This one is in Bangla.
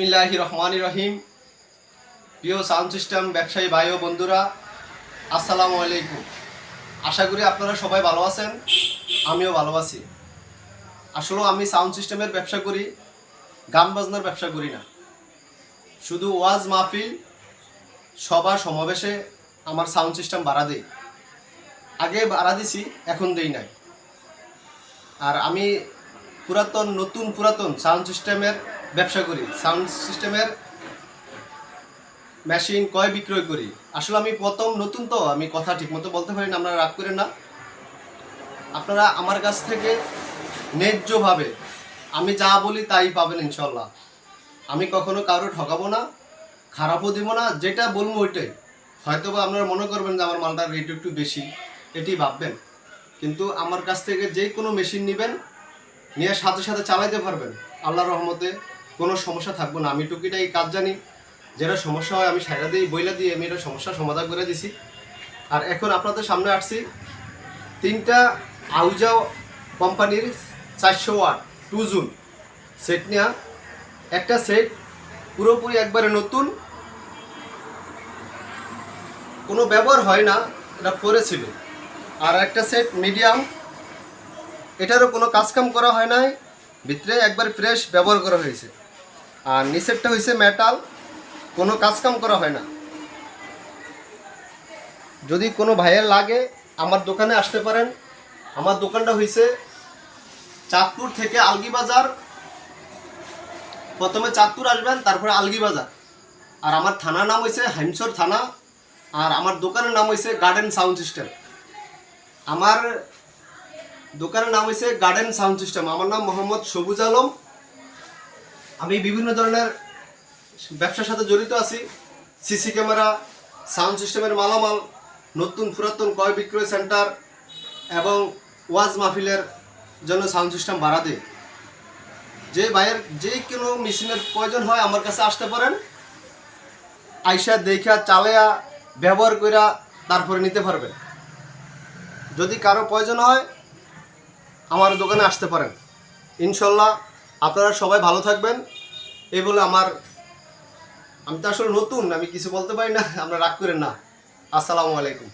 বিসমিল্লাহি রহমান রহিম। প্রিয় সাউন্ড সিস্টেম, ব্যবসায়ী ভাই ও বন্ধুরা, আসসালামু আলাইকুম। আশা করি আপনারা সবাই ভালো আছেন, আমিও ভালো আছি। আসলে আমি সাউন্ড সিস্টেমের ব্যবসা করি, গান বাজনার ব্যবসা করি না। শুধু ওয়াজ মাহফিল, সভা, সমাবেশে আমার সাউন্ড সিস্টেম ভাড়া দেই। আগে ভাড়া দিছি, এখন দেই নাই। আর আমি পুরাতন, নতুন পুরাতন সাউন্ড সিস্টেমের ব্যবসা করি সাউন্ড সিস্টেমের মেশিন কয় বিক্রয় করি। আসলে আমি প্রথম নতুন তো, আমি কথা ঠিকমতো বলতে পারি না, আপনারা রাগ করেন না। আপনারা আমার কাছ থেকে ন্যায্যভাবে, আমি যা বলি তাই পাবেন ইনশাল্লাহ আমি কখনো কারও ঠকাবো না, খারাপও দিব না, যেটা বলব ওইটাই। হয়তো বা আপনারা মনে করবেন যে আমার মালটার রেট একটু বেশি, এটি ভাববেন। কিন্তু আমার কাছ থেকে যে কোনো মেশিন নেবেন, নিয়ে সাথে সাথে চালাইতে পারবেন। আল্লাহর রহমতে কোনো সমস্যা থাকবে না। আমি টুকিটাই কাজ জানি। যেটা সমস্যা হয়, আমি সাইডা দিই, বইলা দিয়ে আমি এটা সমস্যার সমাধান করে দিছি। আর এখন আপনাদের সামনে আসছি তিনটা আউজা কোম্পানির চারশো ওয়াট, টু জুন সেট নেওয়া একটা সেট পুরোপুরি একবারে নতুন। কোনো ব্যবহার হয় না, এটা পড়েছিল আর একটা সেট মিডিয়াম, এটারও কোনো কাজকাম করা হয় নাই, ভিতরে একবার ফ্রেশ ব্যবহার করা হয়েছে। আর নিচেরটা হয়েছে মেটাল কোনো কাজকাম করা হয় না। যদি কোনো ভাইয়ের লাগে, আমার দোকানে আসতে পারেন। আমার দোকানটা হয়েছে চাঁদপুর থেকে আলগি বাজার। প্রথমে চাঁদপুর আসবেন, তারপরে আলগি বাজার। আর আমার থানার নাম হয়েছে হাইমসর থানা, আর আমার দোকানের নাম হয়েছে গার্ডেন সাউন্ড সিস্টেম আমার দোকানের নাম হয়েছে গার্ডেন সাউন্ড সিস্টেম আমার নাম মোহাম্মদ সবুজ আলম। আমি বিভিন্ন ধরনের ব্যবসার সাথে জড়িত আছি। সিসি ক্যামেরা, সাউন্ড সিস্টেমের মালামাল, নতুন পুরাতন ক্রয় বিক্রয় সেন্টার এবং ওয়াজ মাহফিলের জন্য সাউন্ড সিস্টেম ভাড়া দিই। যে ভাইয়ের যে কোনো মেশিনের প্রয়োজন হয় আমার কাছে আসতে পারেন। আইসা দেখা চালায়া ব্যবহার কইরা তারপরে নিতে পারবেন। যদি কারও প্রয়োজন হয়, আমার দোকানে আসতে পারেন। ইনশাল্লাহ আপনারা সবাই ভালো থাকবেন। এই বলে আমার আমি তো আসলে নতুন, আমি কিছু বলতে পারি না আমরা রাগ করেন না। আসসালামু আলাইকুম।